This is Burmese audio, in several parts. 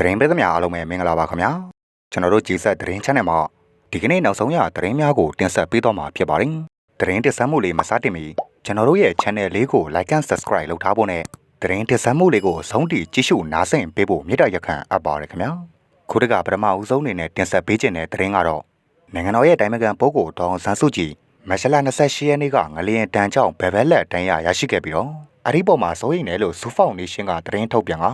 သတင်းပေးသမျှအားလုံးပဲမင်္ဂလာပါခင်ဗျာကျွန်တော်တို့ကြည်ဆက်သတင်း channel မှာဒီကနေ့နောက်ဆုံးရသတင်းများကိုတင်ဆက်ပေးတော့မှာဖြစ်ပါတယ်သတင်းတင်ဆက်မှုလေးမစတင်မီကျွန်တော်တို့ရဲ့ channel လေးကို like and subscribe လုပ်ထားဖို့နဲ့သတင်းတင်ဆက်မှုလေးကိုဆုံးထိကြည့်ရှုနားဆင်ပေးဖို့မေတ္တာရက်ခံအပ်ပါတယ်ခင်ဗျာခုတကပထမဦးဆုံးအနေနဲ့တင်ဆက်ပေးခြင်းတဲ့သတင်းကတော့နိုင်ငံတော်ရဲ့တိုင်းမကန်ပုဂ္ဂိုလ်ဒေါအောင်ဆန်းစုကြည်မက်ရှလာ28ရက်နေ့ကငလျင်တန်ကြောင့်ဘယ်ဘက်လက်တန်းရရရှိခဲ့ပြီးတော့အဲ့ဒီပေါ်မှာစိုးရိမ်တယ်လို့စူဖောင်နေရှင်းကသတင်းထုတ်ပြန်က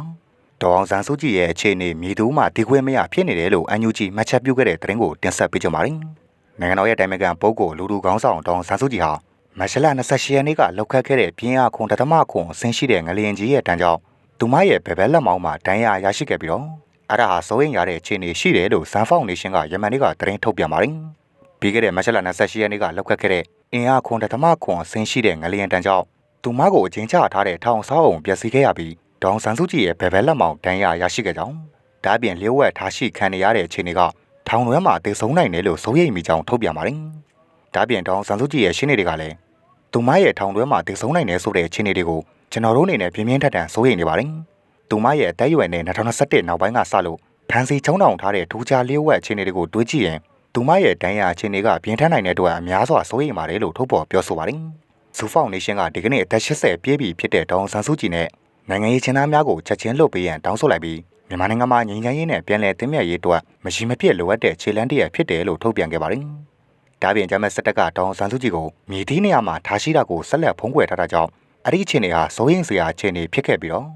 ဒေါအောင်ဆန်းစုကြည်ရဲ့အခြေအနေမြေသူမှတည်ခွင့်မရဖြစ်နေတယ်လို့အန်ယူဂျီမှတ်ချက်ပြုခဲ့တဲ့သတင်းကိုတင်ဆက်ပေးကြပါမယ်။နိုင်ငံတော်ရဲ့တိုင်မကန်ပုဂ္ဂိုလ်လူလူကောင်းဆောင်ဒေါအောင်ဆန်းစုကြည်ဟာမက်ရှလာ28ရက်နေ့ကလောက်ခတ်ခဲ့တဲ့ပြင်းအားခွန်တသမခွန်ဆင်းရှိတဲ့ငလျင်ကြီးရဲ့တန်းကြောင့်သူမရဲ့ဘယ်ဘက်လက်မောင်းမှာဒဏ်ရာရရှိခဲ့ပြီးတော့အဲ့ဒါဟာစိုးရိမ်ရတဲ့အခြေအနေရှိတယ်လို့ဇန်ဖောင်နေရှင်းကယမန်နေ့ကသတင်းထုတ်ပြန်ပါတယ်။ပြီးခဲ့တဲ့မက်ရှလာ28ရက်နေ့ကလောက်ခတ်ခဲ့တဲ့အင်အားခွန်တသမခွန်ဆင်းရှိတဲ့ငလျင်တန်းကြောင့်သူမကိုအချင်းချထားတဲ့ထောင်ဆောက်အောင်ပျက်စီးခဲ့ရပြီး ဒေါန်ဆန်းစုကြည်ရဲ့ဘယ်ဘက်လက်မောင်တန်းရရရှိခဲ့ကြောင်းဒါအပြင်လျှို့ဝှက်ထားရှိခံနေရတဲ့အခြေအနေကထောင်တွင်းမှာတည်ဆုံနိုင်တယ်လို့စိုးရိမ်မိကြောင်းထုတ်ပြန်ပါတယ်။ဒါအပြင်ဒေါန်ဆန်းစုကြည်ရဲ့ရှင်းနေတွေကလည်းသူမရဲ့ထောင်တွင်းမှာတည်ဆုံနိုင်တယ်ဆိုတဲ့အခြေအနေတွေကိုကျွန်တော်တို့အနေနဲ့ပြင်းပြင်းထန်ထန်စိုးရိမ်နေပါတယ်။သူမရဲ့အသက်အရွယ်နဲ့2021နောက်ပိုင်းကစလို့ဖန်စီချုံတောင်ထားတဲ့ဒူးကြလျှို့ဝှက်အခြေအနေတွေကိုတွေးကြည့်ရင်သူမရဲ့တန်းရအခြေအနေကပြင်းထန်နိုင်တဲ့အတွက်အများစွာစိုးရိမ်ပါတယ်လို့ထုတ်ဖော်ပြောဆိုပါတယ်။ဇူဖောင်နေရှင်းကဒီကနေ့အသက်80ပြည့်ပြီဖြစ်တဲ့ဒေါန်ဆန်းစုကြည်နဲ့ နိုင်ငံရေးချင်းသားများကိုချက်ချင်းလွတ်ပေးရန်တောင်းဆိုလိုက်ပြီးမြန်မာနိုင်ငံမှာငြိမ်းချမ်းရေးနဲ့ပြည်내တင်မြတ်ရေးအတွက်မရှိမဖြစ်လိုအပ်တဲ့ခြေလှမ်းတရက်ဖြစ်တယ်လို့ထုတ်ပြန်ခဲ့ပါတယ်။ဒါပြင်ဂျမတ်စတက်ကဒေါန်ဆန်းစုကြည်ကိုမြေတီးနေရာမှာထားရှိတာကိုဆက်လက်ဖုံးကွယ်ထားတာကြောင့်အဲ့ဒီအခြေအနေဟာစိုးရိမ်စရာအခြေအနေဖြစ်ခဲ့ပြီးတော့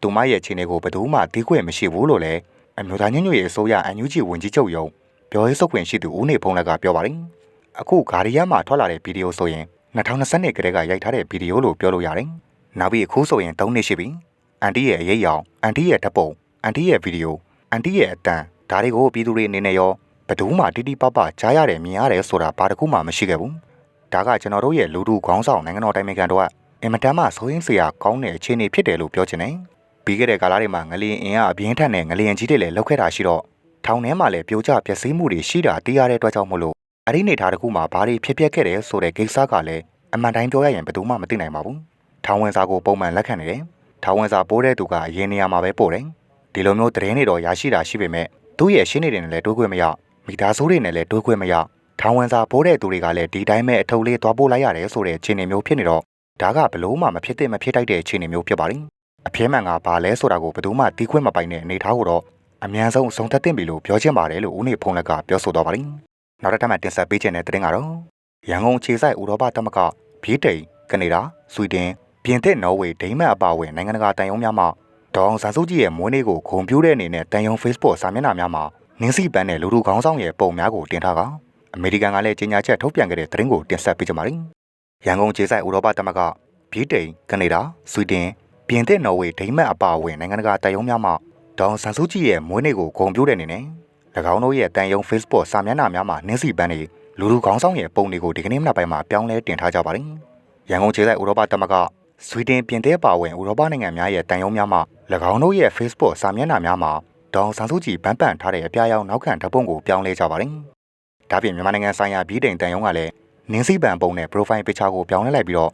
သူမရဲ့အခြေအနေကိုဘယ်သူမှသိခွင့်မရှိဘူးလို့လည်းအမျိုးသားညညရေးအစိုးရအန်ယူဂျီဝန်ကြီးချုပ်ယုံပြောရေးဆိုခွင့်ရှိသူဦးနေဖုံးလက်ကပြောပါတယ်။အခုဂါရီယာမှာထွက်လာတဲ့ဗီဒီယိုဆိုရင်2020ကတည်းကရိုက်ထားတဲ့ဗီဒီယိုလို့ပြောလို့ရတယ်။ နောက်ပြီးအခုဆိုရင်3နှစ်ရှိပြီ။အန်တီရဲ့အရေးရောင်အန်တီရဲ့ဓာတ်ပုံအန်တီရဲ့ဗီဒီယိုအန်တီရဲ့အတန်ဒါတွေကိုပြည်သူတွေအနေနဲ့ရောဘယ်သူမှတိတိပပကြားရတယ်မြင်ရတယ်ဆိုတာဘာတစ်ခုမှမရှိခဲ့ဘူး။ဒါကကျွန်တော်တို့ရဲ့လူထုခေါင်းဆောင်နိုင်ငံတော်တိုင်ပင်ခံတို့ကအင်မတန်မှစိုးရင်စရာကောင်းတဲ့အခြေအနေဖြစ်တယ်လို့ပြောချင်တယ်။ပြီးခဲ့တဲ့ကာလတွေမှာငလျင်အင်အားအပြင်းထန်တဲ့ငလျင်ကြီးတွေလည်းလောက်ခဲ့တာရှိတော့ထောင်ထဲမှာလည်းပြိုကျပျက်စီးမှုတွေရှိတာသိရတဲ့အတွက်ကြောင့်မို့လို့အဲ့ဒီနေသားတစ်ခုမှာဘာတွေဖြစ်ပျက်ခဲ့တယ်ဆိုတဲ့ကိစ္စကလည်းအမှန်တိုင်းပြောရရင်ဘယ်သူမှမသိနိုင်ပါဘူး။ ထောင်ဝင်စာကိုပုံမှန်လက်ခံနေတယ်။ထောင်ဝင်စာပိုးတဲ့သူကအရင်နေရာမှာပဲပို့တယ်။ဒီလိုမျိုးသတင်းတွေတော့ရရှိတာရှိပေမဲ့သူ့ရဲ့ရှင်းနေတယ်နဲ့လည်းတွေးခွင့်မရမိသားစုတွေနဲ့လည်းတွေးခွင့်မရထောင်ဝင်စာပိုးတဲ့သူတွေကလည်းဒီတိုင်းပဲအထုပ်လေးသွားပို့လိုက်ရတယ်ဆိုတဲ့အခြေအနေမျိုးဖြစ်နေတော့ဒါကဘလို့မှမဖြစ်သင့်မဖြစ်တိုက်တဲ့အခြေအနေမျိုးဖြစ်ပါတယ်။အပြင်းမှန်ကဘာလဲဆိုတာကိုဘယ်သူမှသိခွင့်မပိုင်တဲ့အနေအထားကိုတော့အမြန်ဆုံးအဆုံးသတ်တင်ပြီလို့ပြောချင်ပါတယ်လို့ဦးနေဖုံးလက်ကပြောဆိုသွားပါတယ်။နောက်တစ်ထပ်မှတင်ဆက်ပေးခြင်းတဲ့သတင်းကတော့ရန်ကုန်ခြေဆိုင်ဥရောပသမဂ္ဂဗီးတိန်ကနေဒါဆွီဒင် ပြင်သစ်နော်ဝေဒိန်းမတ်အပါအဝင်နိုင်ငံတကာတန်ယုံများမှဒေါအောင်ဆန်းစုကြည်ရဲ့မွေးနေ့ကိုဂုဏ်ပြုတဲ့အနေနဲ့တန်ယုံ Facebook စာမျက်နှာများမှာနင်းစီပန်းတဲ့လူလူခေါင်းဆောင်ရဲ့ပုံများကိုတင်ထားကအမေရိကန်ကလည်းကြေညာချက်ထုတ်ပြန်ခဲ့တဲ့သတင်းကိုတင်ဆက်ပေးကြပါမယ်။ရန်ကုန်ခြေဆိုင်ဥရောပသမဂ္ဂဗြိတိန်ကနေဒါဆွီဒင်ပြင်သစ်နော်ဝေဒိန်းမတ်အပါအဝင်နိုင်ငံတကာတန်ယုံများမှဒေါအောင်ဆန်းစုကြည်ရဲ့မွေးနေ့ကိုဂုဏ်ပြုတဲ့အနေနဲ့၎င်းတို့ရဲ့တန်ယုံ Facebook စာမျက်နှာများမှာနင်းစီပန်းတွေလူလူခေါင်းဆောင်ရဲ့ပုံတွေကိုဒီကနေ့မနက်ပိုင်းမှာပြောင်းလဲတင်ထားကြပါတယ်။ရန်ကုန်ခြေဆိုင်ဥရောပသမဂ္ဂ ဆွီဒင်ပြင်သစ်ပါဝင်ဥရောပနိုင်ငံများရဲ့တန်ယုံများမှ၎င်းတို့ရဲ့ Facebook စာမျက်နှာများမှာဒေါအောင်ဆန်းစုကြည်ဗန်းပန်ထားတဲ့အပြားရောင်နောက်ခံဓာတ်ပုံကိုပြောင်းလဲကြပါတယ်။ဒါပြင်မြန်မာနိုင်ငံဆိုင်ရာပြည်တိုင်တန်ယုံကလည်းနင်းစီပန်ပုံနဲ့ profile picture ကိုပြောင်းလဲလိုက်ပြီးတော့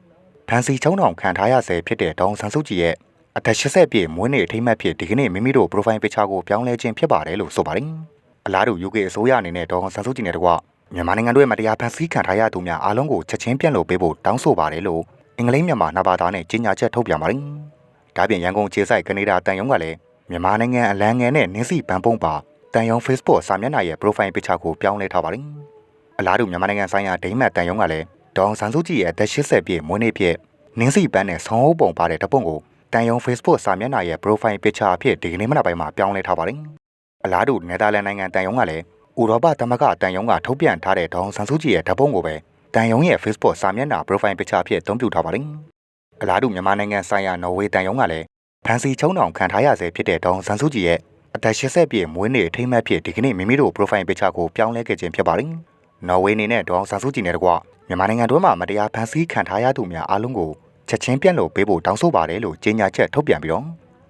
ဖန်စီချုံတောင်ခံထားရဆဲဖြစ်တဲ့ဒေါအောင်ဆန်းစုကြည်ရဲ့အသက်80ပြည့်မွေးနေ့အထိမ်းအမှတ်ဖြစ်ဒီကနေ့မိမိတို့ profile picture ကိုပြောင်းလဲခြင်းဖြစ်ပါတယ်လို့ဆိုပါတယ်။အလားတူ UK အစိုးရအနေနဲ့ဒေါအောင်ဆန်းစုကြည်နဲ့တကွမြန်မာနိုင်ငံတို့ရဲ့မတရားဖန်ဆီးခံထားရသူများအားလုံးကိုချက်ချင်းပြန်လို့ပေးဖို့တောင်းဆိုပါတယ်လို့ အင်္ဂလိပ်မြန်မာနှစ်ဘာသာနဲ့ကြေညာချက်ထုတ်ပြန်ပါတယ်။ဒါပြင်ရန်ကုန်ခြေဆိုင်ကနေဒါတန်ယုံကလည်းမြန်မာနိုင်ငံအလံငယ်နဲ့နင်းစီပန်ပုံပါတန်ယုံ Facebook စာမျက်နှာရဲ့ profile picture ကိုပြောင်းလဲထားပါတယ်။အလားတူမြန်မာနိုင်ငံဆိုင်ရာဒိမတ်တန်ယုံကလည်းဒေါအောင်ဆန်းစုကြည်ရဲ့အသက်80ပြည့်မွေးနေ့ဖြစ်နင်းစီပန်းနဲ့ဆောင်းအုပ်ပုံပါတဲ့တပုံကိုတန်ယုံ Facebook စာမျက်နှာရဲ့ profile picture အဖြစ်ဒီကနေ့မနက်ပိုင်းမှာပြောင်းလဲထားပါတယ်။အလားတူနယ်သာလန်နိုင်ငံတန်ယုံကလည်းဥရောပသမဂ္ဂတန်ယုံကထုတ်ပြန်ထားတဲ့ဒေါအောင်ဆန်းစုကြည်ရဲ့ဓာတ်ပုံကိုပဲ တန်ယုံရဲ့ Facebook စာမျက်နှာ profile picture အဖြစ်အသုံးပြုထားပါတယ်။အလားတူမြန်မာနိုင်ငံဆိုင်ရာနော်ဝေတန်ယုံကလည်းဖန်စီချုံတောင်ခံထားရဆဲဖြစ်တဲ့ဒေါအောင်ဆန်းစုကြည်ရဲ့အသက်80ပြည့်မွေးနေ့အထိမ်းအမှတ်ဖြစ်ဒီကနေ့မိမိတို့ profile picture ကိုပြောင်းလဲခဲ့ခြင်းဖြစ်ပါတယ်။နော်ဝေအနေနဲ့ဒေါအောင်ဆန်းစုကြည်နဲ့တကွမြန်မာနိုင်ငံတွင်းမှာမတရားဖန်ဆီးခံထားရသူများအားလုံးကိုချက်ချင်းပြန့်လို့ပေးဖို့တောင်းဆိုပါတယ်လို့ကြေညာချက်ထုတ်ပြန်ပြီးတော့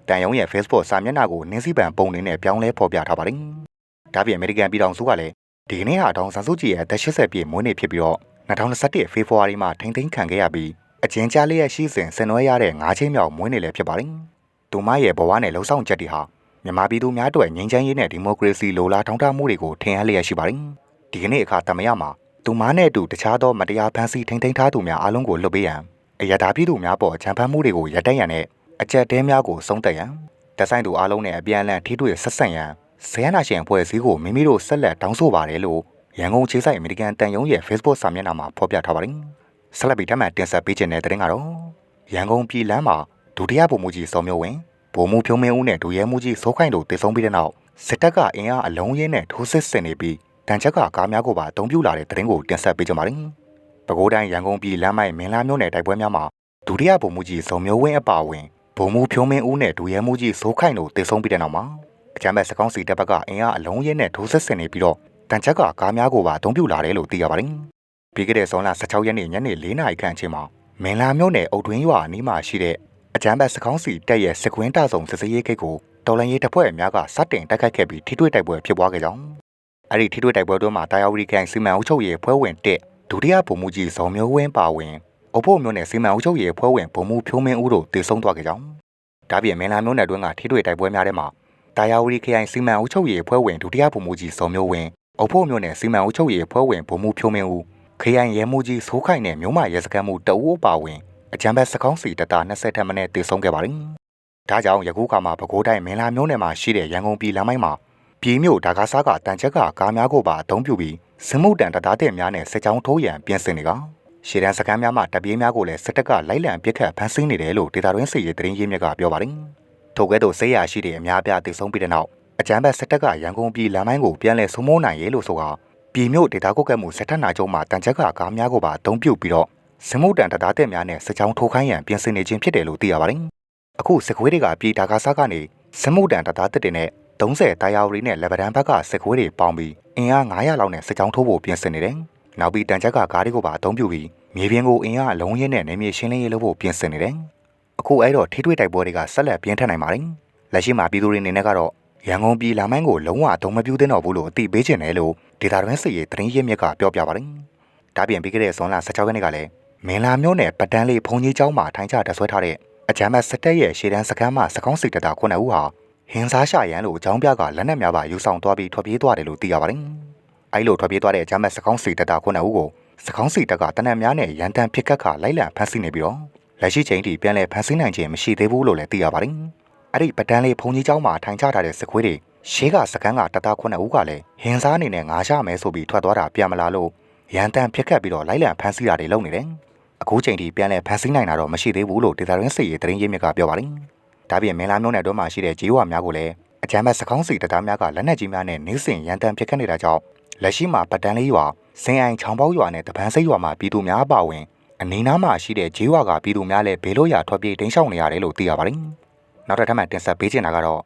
တန်ယုံရဲ့ Facebook စာမျက်နှာကိုနင်းစီပန်ပုံနေနဲ့ပြောင်းလဲဖော်ပြထားပါတယ်။ဒါပြင်အမေရိကန်ပြည်ထောင်စုကလည်းဒီကနေ့ဟာဒေါအောင်ဆန်းစုကြည်ရဲ့အသက်80ပြည့်မွေးနေ့ဖြစ်ပြီးတော့ 2021ဖေဖော်ဝါရီမှာထိန်းသိမ်းခံခဲ့ရပြီးအကျဉ်းချလျက်ရှိစဉ်ဆင်နွှဲရတဲ့၅ချိန်မြောက်မွေးနေ့လည်းဖြစ်ပါတယ်။သူမရဲ့ဘဝနဲ့လှုပ်ဆောင်ချက်တွေဟာမြန်မာပြည်သူများအတွက်ငြိမ်းချမ်းရေးနဲ့ဒီမိုကရေစီလိုလားထောင်းထားမှုတွေကိုထင်ဟပ်လျက်ရှိပါတယ်။ဒီကနေ့အခါတမယမှာသူမနဲ့အတူတခြားသောမတရားဖန်ဆီးထိန်ထိန်ထားသူများအားလုံးကိုလွတ်ပေးရန်အရတားပြည်သူများပေါ်အကြံဖန်မှုတွေကိုရပ်တန့်ရန်နဲ့အကြက်တဲများကိုဆုံးသက်ရန်တက်ဆိုင်သူအားလုံးနဲ့အပြန်အလှန်ထိတွေ့ဆက်ဆံရန်ဇယနာရှင်အဖွဲ့အစည်းကိုမိမိတို့ဆက်လက်တောင်းဆိုပါတယ်လို့ ရန်ကုန်ခြေဆိုင်အမေရိကန်တန်ယုံရဲ့ Facebook စာမျက်နှာမှာဖော်ပြထားပါတယ်။ဆက်လက်ပြီးထပ်မံတင်ဆက်ပေးခြင်းတဲ့တဲ့တင်ကတော့ရန်ကုန်ပြည်လမ်းမှာဒုတိယဗိုလ်မှူးကြီးစောမျိုးဝင်းဗိုလ်မှူးဖြုံးမင်းဦးနဲ့ဒုရဲမှူးကြီးစိုးခိုင်တို့တည်ဆုံပြီးတဲ့နောက်စစ်တပ်ကအင်အားအလုံးရင်းနဲ့ထိုးစစ်ဆင်နေပြီးတန်ချက်ကကားများကိုပါအုံပြူလာတဲ့တဲ့တင်ကိုတင်ဆက်ပေးကြပါမယ်။ပဲခူးတိုင်းရန်ကုန်ပြည်လမ်းမိုက်မင်းလာမြို့နယ်တိုက်ပွဲများမှာဒုတိယဗိုလ်မှူးကြီးစောမျိုးဝင်းအပါအဝင်ဗိုလ်မှူးဖြုံးမင်းဦးနဲ့ဒုရဲမှူးကြီးစိုးခိုင်တို့တည်ဆုံပြီးတဲ့နောက်မှာအကြမ်းဖက်စကောင်းစီတပ်ဘက်ကအင်အားအလုံးရင်းနဲ့ထိုးစစ်ဆင်နေပြီးတော့ တန်ချက်ကကားများကိုပါအုံပြူလာတယ်လို့သိရပါတယ်။ပြီးခဲ့တဲ့ဇွန်လ16ရက်နေ့ညနေ4နာရီခန့်အချိန်မှာမင်းလာမြို့နယ်အုတ်တွင်းရွာအနီးမှာရှိတဲ့အကြမ်းဖက်စကောင်းစီတက်ရဲ့စစ်ကွင်းတဆုံစစ်စေးရေးဂိတ်ကိုတော်လန်ရေးတပ်ဖွဲ့များကစတင်တိုက်ခိုက်ခဲ့ပြီးထိတွေ့တိုက်ပွဲဖြစ်ပွားခဲ့ကြောင်းအဲ့ဒီထိတွေ့တိုက်ပွဲတွင်မှာတာယာဝတီကန်စီမံအုပ်ချုပ်ရေးဖွဲ့ဝင်တက်ဒုတိယဗိုလ်မှူးကြီးဇော်မျိုးဝင်းပါဝင်အဖို့မျိုးနဲ့စီမံအုပ်ချုပ်ရေးဖွဲ့ဝင်ဗိုလ်မှူးဖြိုးမင်းဦးတို့တည်ဆုံသွားခဲ့ကြောင်းဒါပြင်မင်းလာမျိုးနယ်တွင်ကထိတွေ့တိုက်ပွဲများထဲမှာတာယာဝတီခရိုင်စီမံအုပ်ချုပ်ရေးဖွဲ့ဝင်ဒုတိယဗိုလ်မှူးကြီးဇော်မျိုးဝင်း အဖို့မျိုးနဲ့စီမံအုပ်ချုပ်ရေးဖွဲ့ဝင်ဗိုလ်မှူးဖြိုးမင်းဦးခရိုင်ရဲမှူးကြီးစိုးခိုင်နဲ့မြို့မရဲစခန်းမှုတအူးပါဝင်အကြံဘက်စကောင်းစီတတာ20ထက်မနဲ့တည်ဆုံခဲ့ပါတယ်။ဒါကြောင့်ယခုခါမှာပဲခူးတိုင်းမင်းလာမျိုးနယ်မှာရှိတဲ့ရန်ကုန်ပြည်လမ်းမိုင်းမှာပြည်မြို့ဒါကားစားကတန်ချက်ကကားများကိုပါအုံပြုပြီးစမှုတန်တသားတဲ့များနဲ့စစ်ကြောင်းထိုးရန်ပြင်ဆင်နေကရှေ့တန်းစခန်းများမှာတပ်ပြေးများကိုလည်းစစ်တပ်ကလိုက်လံပစ်ခတ်ဖမ်းဆီးနေတယ်လို့ဒေတာတွင်းစစ်ရေးသတင်းရင်းမြစ်ကပြောပါတယ်။ထို့ကဲ့သို့ဆေးရရှိတဲ့အများပြားတည်ဆုံပြီးတဲ့နောက် အကြံဘက်စစ်တပ်ကရန်ကုန်ပြည်လမ်းမိုင်းကိုပြန်လည်ဆုံးမိုးနိုင်ရေးလို့ဆိုကပြည်မြို့ဒေတာကုတ်ကဲမှုစစ်တပ်နာကျုံမှာတန်ချက်ကကားများကိုပါအုံပြုပြီးတော့စမုတ်တန်တသားတဲ့များနဲ့စစ်ကြောင်းထိုးခိုင်းရန်ပြင်ဆင်နေခြင်းဖြစ်တယ်လို့သိရပါတယ်။အခုစစ်ခွေးတွေကပြည်ဒါကာစားကနေစမုတ်တန်တသားတဲ့တွေနဲ့30တာယာဝရီနဲ့လက်ဗဒန်ဘက်ကစစ်ခွေးတွေပေါင်းပြီးအင်အား900လောက်နဲ့စစ်ကြောင်းထိုးဖို့ပြင်ဆင်နေတယ်။နောက်ပြီးတန်ချက်ကကားတွေကိုပါအသုံးပြုပြီးမြေပြင်ကိုအင်အားအလုံးရင်းနဲ့နေမြေရှင်းလင်းရေးလုပ်ဖို့ပြင်ဆင်နေတယ်။အခုအဲ့တော့ထိတွေ့တိုက်ပွဲတွေကဆက်လက်ပြင်းထန်နိုင်ပါတယ်။လက်ရှိမှာပြည်သူတွေအနေနဲ့ကတော့ ရန်ကုန်ပြည်လာမိုင်းကိုလုံးဝအုံမပြူးသင့်တော့ဘူးလို့အသိပေးခြင်းတယ်လို့ဒေတာတွင်းစစ်ရေးသတင်းရင်းမြစ်ကပြောပြပါတယ်။ဒါပြင်ပြီးခဲ့တဲ့ဇွန်လ16ရက်နေ့ကလည်းမင်းလာမျိုးနယ်ပတန်းလေးဘုံကြီးကျောင်းမှာထိုင်ချတဆွဲထားတဲ့အကြမ်းဖက်စစ်တပ်ရဲ့ရှေ့တန်းစခန်းမှာစကောင်းစီတတာခုနှစ်ဦးဟာဟင်းစားရှာရန်လို့အကြောင်းပြကလက်နက်များပါယူဆောင်သွားပြီးထွက်ပြေးသွားတယ်လို့သိရပါတယ်။အဲဒီလိုထွက်ပြေးသွားတဲ့အကြမ်းဖက်စကောင်းစီတတာခုနှစ်ဦးကိုစကောင်းစီတပ်ကတနက်များနဲ့ရန်တမ်းပစ်ခတ်ခါလိုက်လံဖမ်းဆီးနေပြီးတော့လက်ရှိချိန်ထိပြန်လည်ဖမ်းဆီးနိုင်ခြင်းမရှိသေးဘူးလို့လည်းသိရပါတယ်။ အဲ့ဒီပတန်းလေးဘုံကြီးကျောင်းမှာထိုင်ချထားတဲ့စခွေးတွေရှေးကစကန်းကတတာခုနှစ်ဦးကလည်းဟင်းစားအနေနဲ့ငါးရမယ်ဆိုပြီးထွက်သွားတာပြန်မလာလို့ရန်တမ်းပစ်ခတ်ပြီးတော့လိုက်လံဖမ်းဆီးတာတွေလုပ်နေတယ်။အခုချိန်ထိပြန်လည်ဖမ်းဆီးနိုင်တာတော့မရှိသေးဘူးလို့ဒေတာရင်းစစ်ရေးသတင်းရင်းမြစ်ကပြောပါတယ်။ဒါပြင်မင်းလာမျိုးနယ်တို့မှာရှိတဲ့ဂျေးဝါများကိုလည်းအကြမ်းဖက်စကောင်းစီတပ်များကလက်နက်ကြီးများနဲ့နေစဉ်ရန်တမ်းပစ်ခတ်နေတာကြောင့်လက်ရှိမှာပတန်းလေးရွာစင်အိုင်ချောင်ပေါက်ရွာနဲ့တပန်းစိတ်ရွာမှာပြည်သူများပါဝင်အနီးနားမှာရှိတဲ့ဂျေးဝါကပြည်သူများလည်းဘေးလို့ရထွက်ပြေးတိမ်းရှောင်နေရတယ်လို့သိရပါတယ်။ နောက်တစ်ထပ်မှတင်ဆက်ပေးချင်တာကတော့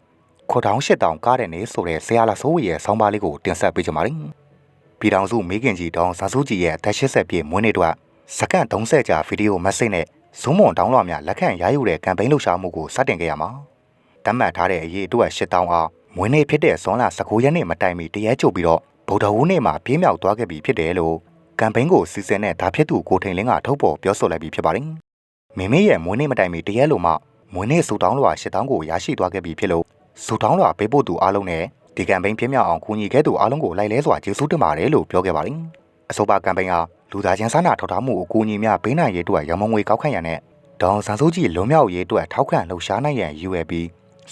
ခေါတောင်းရှစ်တောင်ကားတဲ့နေဆိုတဲ့ဆရာလာဆိုးဝီရဲ့ဆောင်းပါးလေးကိုတင်ဆက်ပေးချင်ပါတယ်။ပြည်တော်စုမိခင်ကြီးတောင်ဇာစုကြည်ရဲ့အသက်80ပြည့်မွေးနေ့အတွက်စက္ကန့်30ကြာဗီဒီယိုမက်ဆေ့နဲ့ဇုံးမွန်တောင်းလွှာများလက်ခံရယူတဲ့ကမ်ပိန်းလှုပ်ရှားမှုကိုစတင်ခဲ့ရမှာ။တတ်မှတ်ထားတဲ့အရေးအတွက်8000အားမွေးနေ့ဖြစ်တဲ့ဇွန်လ19ရက်နေ့မတိုင်မီတရက်ချုပ်ပြီးတော့ဗုဒ္ဓဟူးနေ့မှာပြင်းမြောက်သွားခဲ့ပြီဖြစ်တယ်လို့ကမ်ပိန်းကိုစီစဉ်တဲ့ဒါဖြစ်သူကိုထိန်လင်းကထုတ်ပေါ်ပြောဆိုလိုက်ပြီးဖြစ်ပါတယ်။မင်းမေရဲ့မွေးနေ့မတိုင်မီတရက်လိုမှ မွေးနေ့စူတောင်းလွှာ8000ကိုရရှိသွားခဲ့ပြီဖြစ်လို့စူတောင်းလွှာပေးဖို့သူအားလုံးနဲ့ဒီကမ်ပိန်းပြင်းမြောက်အောင်ကူညီခဲ့သူအားလုံးကိုလိုက်လဲစွာကျေးဇူးတင်ပါတယ်လို့ပြောခဲ့ပါတယ်။အဆိုပါကမ်ပိန်းဟာလူသားချင်းစားနာထောက်ထားမှုကိုကူညီများပေးနိုင်ရေးအတွက်ရမုံငွေကောက်ခံရတဲ့ဒေါန်ဆန်စိုးကြီးလွန်မြောက်ရေးအတွက်ထောက်ခံလှုပ်ရှားနိုင်ရန် UAB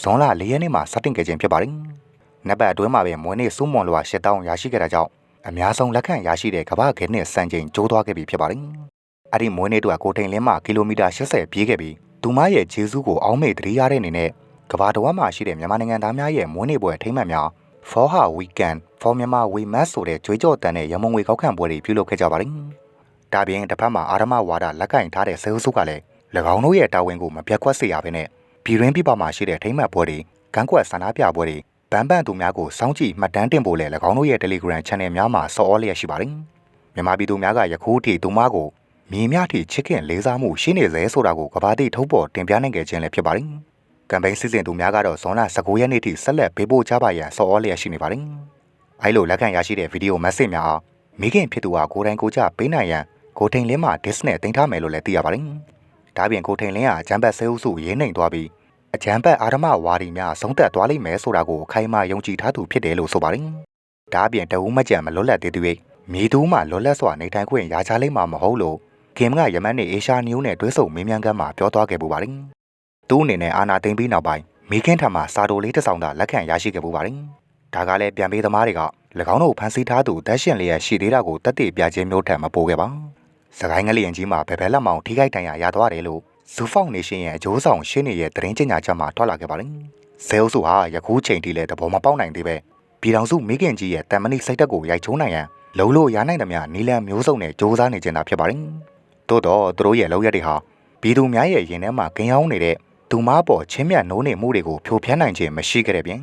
ဇွန်လ၄ရက်နေ့မှာစတင်ခဲ့ခြင်းဖြစ်ပါတယ်။နက်ပတ်အတွင်းမှာပဲမွေးနေ့စူးမွန်လွှာ8000ရရှိခဲ့တာကြောင့်အများဆုံးလက်ခံရရှိတဲ့ကမ္ဘာခဲနဲ့စံချိန်ကျိုးသွားခဲ့ပြီဖြစ်ပါတယ်။အဲ့ဒီမွေးနေ့အတွက်ကိုထိန်လင်းမှာကီလိုမီတာ80ပြေးခဲ့ပြီး သူမရဲ့ဂျေဇူးကိုအောင်းမေ့တတိရတဲ့အနေနဲ့ကမ္ဘာတော်မှာရှိတဲ့မြန်မာနိုင်ငံသားများရဲ့မွေးနေ့ပွဲထိမ့်မှန်များ For Her Weekend For Myanmar We Must ဆိုတဲ့ကြွေးကြော်တန်တဲ့ရမုံငွေကောက်ခံပွဲတွေပြုလုပ်ခဲ့ကြပါတယ်။ဒါပြင်တစ်ဖက်မှာအာရမဝါဒလက်ကင်ထားတဲ့ဆဲအုပ်စုကလည်း၎င်းတို့ရဲ့တာဝန်ကိုမပြတ်ကွက်စေရဘဲနဲ့ပြည်ရင်းပြပမှာရှိတဲ့ထိမ့်မှတ်ပွဲတွေကန်းကွက်ဆန္ဒပြပွဲတွေဗန်ပန့်သူများကိုစောင့်ကြည့်မှတ်တမ်းတင်ဖို့လည်း၎င်းတို့ရဲ့ Telegram Channel များမှာစော်ဩလျက်ရှိပါတယ်။မြန်မာပြည်သူများကယခုထိသူမကို မြေမြထိချစ်ခင်လေးစားမှုရှိနေစေဆိုတာကိုကဘာတိထုတ်ပေါ်တင်ပြနိုင်ခဲ့ခြင်းလည်းဖြစ်ပါတယ်။ကမ်ပိန်းစီစဉ်သူများကတော့ဇွန်လ19ရက်နေ့ထိဆက်လက်ပေးပို့ကြပါရန်စော်ဩလျက်ရှိနေပါတယ်။အဲလိုလက်ခံရရှိတဲ့ဗီဒီယိုမက်ဆေ့များအားမိခင်ဖြစ်သူဟာကိုယ်တိုင်ကိုကြပေးနိုင်ရန်ကိုထိန်လင်းမှာ disk နဲ့တင်ထားမယ်လို့လည်းသိရပါတယ်။ဒါပြင်ကိုထိန်လင်းဟာဂျမ်ဘတ်ဆဲအုပ်စုရေးနိုင်သွားပြီးအအကြံပတ်အာရမဝါဒီများဆုံးသက်သွားလိမ့်မယ်ဆိုတာကိုအခိုင်အမာယုံကြည်ထားသူဖြစ်တယ်လို့ဆိုပါတယ်။ဒါအပြင်တအူးမကြံမလွတ်လပ်သေးသူ၍မြေသူမှလွတ်လပ်စွာနေထိုင်ခွင့်ရချလိမ့်မှာမဟုတ်လို့ ကင်ကယမန်နဲ့အေရှာနျူးနဲ့တွဲဆုံမင်းမြန်ကမ်းမှာပြောသွားခဲ့ပူပါတယ်။သူ့အနေနဲ့အာနာသိမ့်ပြီးနောက်ပိုင်းမိခင်ထံမှစာတိုလေးတစ်စောင်သာလက်ခံရရှိခဲ့ပူပါတယ်။ဒါကလည်းပြန်ပေးသမားတွေက၎င်းတို့ဖန်ဆီးထားသူတက်ရှင်လျက်ရှိသေးတာကိုတက်တည်ပြခြင်းမျိုးထက်မပိုခဲ့ပါ။စကိုင်းငလျင်ကြီးမှာဘယ်ဘက်လက်မောင်ထိခိုက်တန်ရာရသွားတယ်လို့ဇူဖောင်နေရှင်ရဲ့အကျိုးဆောင်ရှင်းနေရဲ့သတင်းကြေညာချက်မှာထွက်လာခဲ့ပါတယ်။ဆဲအုပ်စုဟာယခုချိန်ထိလည်းသဘောမပေါက်နိုင်သေးပဲပြည်တော်စုမိခင်ကြီးရဲ့တန်မဏိစိတ်တက်ကိုရိုက်ချိုးနိုင်ရန်လုံလို့ရနိုင်သမျှနီလန်မျိုးစုံနဲ့စ조사နေကြတာဖြစ်ပါတယ်။ သို့တော့သူတို့ရဲ့လောက်ရက်တွေဟာပြည်သူများရဲ့ရင်ထဲမှာဂင်ရောင်းနေတဲ့သူမပေါ်ချင်းမြတ်နိုးနေမှုတွေကိုဖြိုဖျက်နိုင်ခြင်းမရှိခဲ့တဲ့ပြင်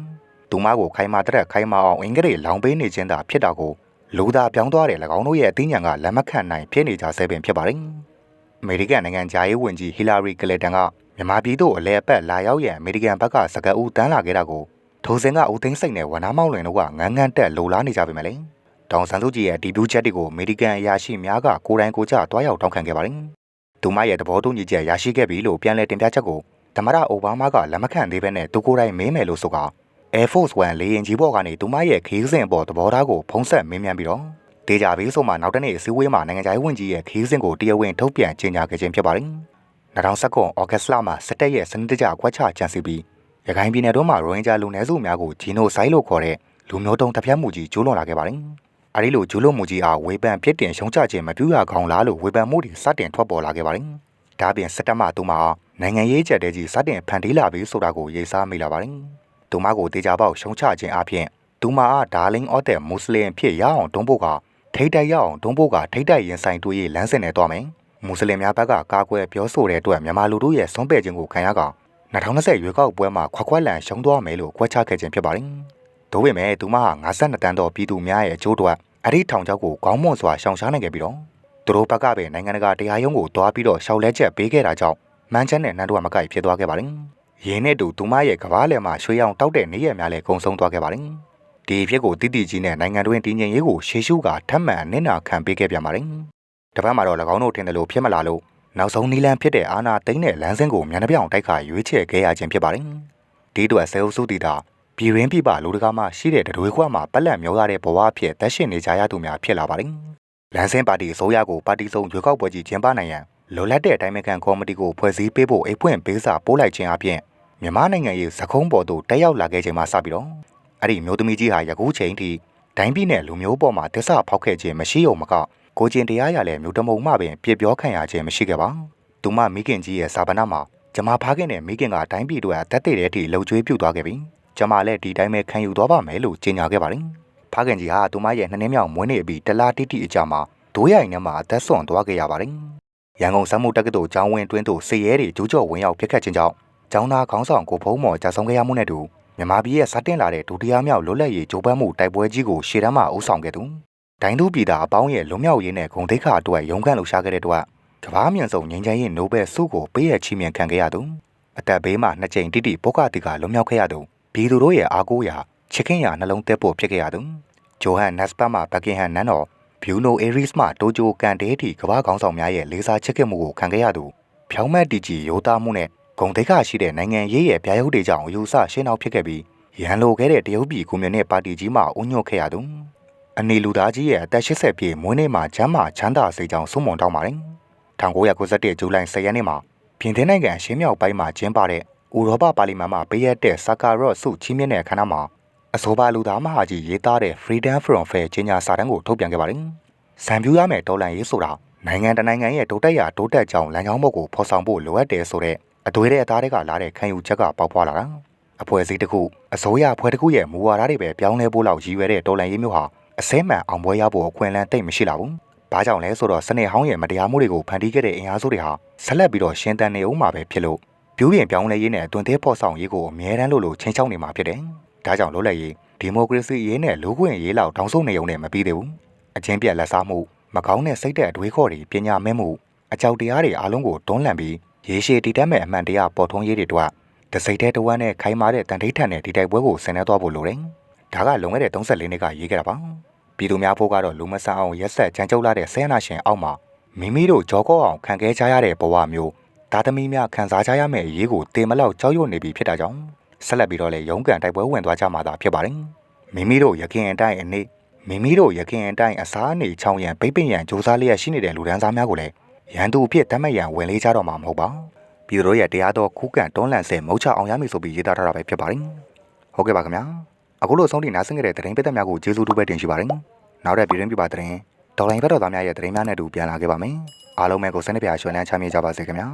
သူမကိုခိုင်မာတဲ့ခိုင်မာအောင်အင်္ဂလိပ်လောင်ပေးနေခြင်းသာဖြစ်တာကိုလူသားပြောင်းသွားတဲ့၎င်းတို့ရဲ့အသိဉာဏ်ကလက်မခံနိုင်ဖြစ်နေကြဆဲပင်ဖြစ်ပါတယ်။အမေရိကန်နိုင်ငံဂျာရေးဝန်ကြီးဟီလာရီကလတန်ကမြန်မာပြည်သို့အလဲအပတ်လာရောက်ရန်အမေရိကန်ဘက်ကစကားဦးတန်းလာခဲ့တာကိုထိုစဉ်ကဦးသိန်းစိတ်နဲ့ဝနာမောင်းလွင်တို့ကငန်းငန်းတက်လိုလားနေကြပါမယ်လေ။ တောင်ဆန်းစုကြည်ရဲ့ဒီဗျူးချက်တွေကိုအမေရိကန်အရာရှိများကကိုယ်တိုင်ကိုယ်ကျတွားရောက်တောင်းခံခဲ့ပါတယ်။သူမရဲ့သဘောတူညီချက်ရရှိခဲ့ပြီလို့ပြန်လည်တင်ပြချက်ကိုသမ္မတအိုဘားမားကလက်မခံသေးဘဲနဲ့သူကိုယ်တိုင်မေးမယ်လို့ဆိုက Air Force One လေယာဉ်ကြီးပေါ်ကနေသူမရဲ့ခီးစဉ်ပေါ်သဘောထားကိုဖုံးဆက်မေးမြန်းပြီးတော့ဒေကြပြီးဆိုမှနောက်တနေ့အစည်းအဝေးမှာနိုင်ငံခြားရေးဝန်ကြီးရဲ့ခီးစဉ်ကိုတရားဝင်ထုတ်ပြန်ကြေညာခဲ့ခြင်းဖြစ်ပါတယ်။2019ဩဂတ်လမှာစစ်တပ်ရဲ့စနစ်တကျကွက်ချကြံစီပြီးရခိုင်ပြည်နယ်တို့မှာရိုဟင်ဂျာလူနည်းစုများကိုဂျီနိုဆိုင်းလို့ခေါ်တဲ့လူမျိုးတုံးတပ်ဖြတ်မှုကြီးကျူးလွန်လာခဲ့ပါတယ်။ အဲဒီလိုကျူးလွန်မှုကြီးအားဝေဖန်ပြစ်တင်ရှုံချခြင်းမပြုရကောင်းလားလို့ဝေဖန်မှုတွေစတင်ထွက်ပေါ်လာခဲ့ပါတယ်။ဒါပြင်စစ်တပ်မှသူမနိုင်ငံရေးကြက်တဲကြီးစတင်ဖန်တီးလာပြီးဆိုတာကိုရေးစားမိလာပါတယ်။သူမကိုတေချာပေါက်ရှုံချခြင်းအပြင်သူမအားဒါလင်းအော့တဲ့မွတ်စလင်ဖြစ်ရအောင်တွန်းဖို့ကထိတ်တိုက်ရအောင်တွန်းဖို့ကထိတ်တိုက်ရင်ဆိုင်တွေ့ရလမ်းစဉ်နဲ့တွားမယ်။မွတ်စလင်များဘက်ကကာကွယ်ပြောဆိုတဲ့အတွက်မြန်မာလူတို့ရဲ့ဆုံးဖြတ်ခြင်းကိုခံရက2020ရွေးကောက်ပွဲမှာခွက်ခွက်လန်ရှုံးသွားမယ်လို့ကွက်ချခဲ့ခြင်းဖြစ်ပါတယ်။ ဒါပေမဲ့သူမဟာ52တန်းသောပြည်သူများရဲ့အကျိုးအတွက်အဲ့ဒီထောင်ချောက်ကိုခေါင်းမွန်စွာရှောင်ရှားနိုင်ခဲ့ပြီးတော့သူတို့ဘက်ကပဲနိုင်ငံတကာတရားရုံးကိုတွားပြီးတော့ရှောက်လဲချက်ပေးခဲ့တာကြောင့်မန်ချက်နဲ့နန်းတို့ကမကိုက်ဖြစ်သွားခဲ့ပါတယ်။ရင်းနဲ့တူသူမရဲ့ကဘားလယ်မှာရွှေရောင်တောက်တဲ့နေရများလည်းကုံဆုံးသွားခဲ့ပါတယ်။ဒီဖြစ်ကိုတိတိကြီးနဲ့နိုင်ငံတွင်းတည်ငြိမ်ရေးကိုရှေးရှုကထပ်မံနစ်နာခံပေးခဲ့ပြန်ပါတယ်။တပတ်မှာတော့၎င်းတို့ထင်တယ်လို့ဖြစ်မလာလို့နောက်ဆုံးနီလန်ဖြစ်တဲ့အာနာသိန်းတဲ့လမ်းစဉ်ကိုမြန်နှပြောင်တိုက်ခါရွေးချယ်ခဲ့ရခြင်းဖြစ်ပါတယ်။ဒီအတွက်ဆဲအုပ်စုတီတာ ပြည်ရင်းပြပလူတကာမှရှိတဲ့တတွေခွမှာပက်လက်မျိုးရတဲ့ဘဝအဖြစ်သက်ရှင်နေကြရသူများဖြစ်လာပါတယ်။လမ်းစဉ်ပါတီအစိုးရကိုပါတီစုံရွေးကောက်ပွဲကြီးကျင်းပနိုင်ရန်လိုလက်တဲ့အတိုင်းမကန်ကော်မတီကိုဖွဲ့စည်းပေးဖို့အိတ်ဖွင့်ပေးစာပို့လိုက်ခြင်းအပြင်မြန်မာနိုင်ငံရဲ့သခုံးပေါ်သို့တက်ရောက်လာခဲ့ခြင်းမှစပြီးတော့အဲ့ဒီမျိုးသမီးကြီးဟာယခုချိန်ထိဒိုင်းပြည်နယ်လူမျိုးပေါ်မှာတစ္ဆဖောက်ခဲ့ခြင်းမရှိုံမကကိုကျင်တရားရလဲမျိုးတမုံမှပင်ပြပြောခံရခြင်းမရှိခဲ့ပါသူမမိခင်ကြီးရဲ့စာပနာမှာကျမဖားခင်နဲ့မိခင်ကဒိုင်းပြည်တို့အသက်တည်တဲ့အထိလှုပ်ကြွေးပြုတ်သွားခဲ့ပြီ ကျမလည်းဒီတိုင်းပဲခံယူသွားပါမယ်လို့ကြေညာခဲ့ပါတယ်ဖားခင်ကြီးဟာသူမရဲ့နှစ်နှစ်မြောက်မွေးနေ့အပြီးတလားတိတိအကြမှာဒိုးရိုင်ထဲမှာအသက်ဆွန့်သွားခဲ့ရပါတယ်ရန်ကုန်စမ်းမှုတက္ကသိုလ်ကျောင်းဝင်းတွင်းသို့စေရဲတွေကျူးကျော်ဝင်ရောက်ပြစ်ခတ်ခြင်းကြောင့်ကျောင်းသားခေါင်းဆောင်ကိုဖုံးမော်ကြာဆုံးခဲ့ရမှုနဲ့တူမြန်မာပြည်ရဲ့စတင်လာတဲ့ဒုတိယမြောက်လွတ်လပ်ရေးဂျိုးပန်းမှုတိုက်ပွဲကြီးကိုရှေ့တန်းမှာအုပ်ဆောင်ခဲ့သူဒိုင်းသူပြည်သားအပေါင်းရဲ့လွတ်မြောက်ရေးနဲ့ဂုဏ်သိက္ခာအတွက်ရုန်းကန်လှူရှားခဲ့တဲ့အတွက်ကဘာမြန်ဆုံးငြိမ်းချမ်းရေးနိုဘယ်ဆုကိုပေးရချီးမြှင့်ခံခဲ့ရသူအသက်ဘေးမှာနှစ်ကြိမ်တိတိပုဂ္ဂတိကလွတ်မြောက်ခဲ့ရသူ ပြည်သူတို့ရဲ့အားကိုးရာချစ်ခင်ရာနှလုံးသက်ဖို့ဖြစ်ခဲ့ရသူဂျိုဟန်နက်စပတ်မှာဘကင်ဟန်နန်းတော်ဘျူနိုအေရီစ်မှတိုဂျိုကန်တေးတီကမ္ဘာခေါင်းဆောင်များရဲ့လေးစားချစ်ခင်မှုကိုခံခဲ့ရသူဖြောင်းမတ်တီကြီးရိုးသားမှုနဲ့ဂုံတိတ်ခရှိတဲ့နိုင်ငံရေးရဲ့ဗျာရုပ်တွေကြောင့်အယူဆရှင်းအောင်ဖြစ်ခဲ့ပြီးရန်လိုခဲ့တဲ့တရုတ်ပြည်ကွန်မြူနစ်ပါတီကြီးမှအုံညွတ်ခဲ့ရသူအနေလူသားကြီးရဲ့အသက်80ပြည့်မွေးနေ့မှာချမ်းမာချမ်းသာစေကြောင်းဆုမွန်တောင်းပါတယ်1991ဇူလိုင်10ရက်နေ့မှာပြင်သစ်နိုင်ငံရှင်းမြောက်ပိုင်းမှာကျင်းပတဲ့ ဥရောပပါလီမန်မှာပေးရတဲ့ဆာကာရော့ဆုချီးမြှင့်တဲ့အခမ်းအနားမှာအဆိုပါလူသားမဟာကြီးရေးသားတဲ့ Freedom from Fear ကြေညာစာတမ်းကိုထုတ်ပြန်ခဲ့ပါတယ်။စံပြူရမယ်တော်လန်ရေးဆိုတာနိုင်ငံတနိုင်ငံရဲ့တိုးတက်ရာတိုးတက်ကြောင်းလမ်းကြောင်းဘက်ကိုဖော်ဆောင်ဖို့လိုအပ်တယ်ဆိုတဲ့အသွေးတဲ့အသားတွေကလာတဲ့ခံယူချက်ကပေါက်ဖွာလာတာ။အဖွဲ့အစည်းတစ်ခုအစိုးရအဖွဲ့တစ်ခုရဲ့မူဝါဒတွေပဲပြောင်းလဲဖို့လောက်ရည်ရွယ်တဲ့တော်လန်ရေးမျိုးဟာအစဲမှန်အောင်ပွဲရဖို့အခွင့်အလမ်းတိတ်မရှိလာဘူး။ဘာကြောင့်လဲဆိုတော့စနေဟောင်းရဲ့မတရားမှုတွေကိုဖန်တီးခဲ့တဲ့အင်အားစုတွေဟာဆက်လက်ပြီးတော့ရှင်းတန်နေအောင်မှာပဲဖြစ်လို့ ပြူးပြင်ပြောင်းလဲရေးနဲ့အတွင်သေးဖော်ဆောင်ရေးကိုအမြဲတမ်းလို့လို့ချင်းချောင်းနေမှာဖြစ်တယ်။ဒါကြောင့်လွတ်လပ်ရေးဒီမိုကရေစီရေးနဲ့လူ့ခွင့်ရေးလောက်တောင်းဆိုနေုံနဲ့မပြီးသေးဘူးအချင်းပြက်လက်စားမှုမကောင်းတဲ့စိတ်တဲ့အတွေးခေါ်တွေပညာမဲမှုအကြောက်တရားတွေအားလုံးကိုတွန်းလှန်ပြီးရေရှည်တည်တတ်မဲ့အမှန်တရားပေါ်ထွန်းရေးတွေတို့တစိတ်တဲ့တဝမ်းနဲ့ခိုင်းမာတဲ့တန်ထိတ်ထန်တဲ့ဒီတိုက်ပွဲကိုဆင်နွှဲသွားဖို့လိုတယ်ဒါကလွန်ခဲ့တဲ့34နှစ်ကရေးခဲ့တာပါပြည်သူများဖို့ကတော့လူမဆန်အောင်ရက်ဆက်ကြမ်းကြုတ်လာတဲ့ဆဲနာရှင်အောက်မှာမိမိတို့ကြောကောအောင်ခံခဲ့ကြရတဲ့ဘဝမျိုး တသားသမီးများခံစားကြရမယ့်အရေးကိုတင်မလောက်ကြောက်ရွံ့နေပြီဖြစ်တာကြောင့်ဆက်လက်ပြီးတော့လည်းရုန်းကန်တိုက်ပွဲဝင်သွားကြမှာသာဖြစ်ပါတယ်မိမိတို့ရခင်အတိုင်းအနေမိမိတို့ရခင်အတိုင်းအစားအနေချောင်းရန်ပိတ်ပင်ရန်စူးစမ်းလျက်ရှိနေတဲ့လူဒန်းစားများကိုလည်းရန်သူအဖြစ်တတ်မှတ်ရန်ဝင်လေးကြတော့မှာမဟုတ်ပါပြည်သူတို့ရဲ့တရားတော်ခုခံတွန်းလှန်ဆဲမုတ်ချအောင်ရမည်ဆိုပြီးရေးသားထားတာပဲဖြစ်ပါတယ်ဟုတ်ကဲ့ပါခင်ဗျာအခုလိုဆုံးထိနားဆင်ခဲ့တဲ့သတင်းပိသက်များကိုကျေးဇူးတူပဲတင်ရှိပါတယ်နောက်တဲ့ပြည်တွင်းပြပါသတင်းဒေါ်လာဘတ်တော်သားများရဲ့သတင်းများနဲ့အတူပြန်လာခဲ့ပါမယ်အားလုံးပဲကိုစနေပြရွှေလန်းချမ်းမြေ့ကြပါစေခင်ဗျာ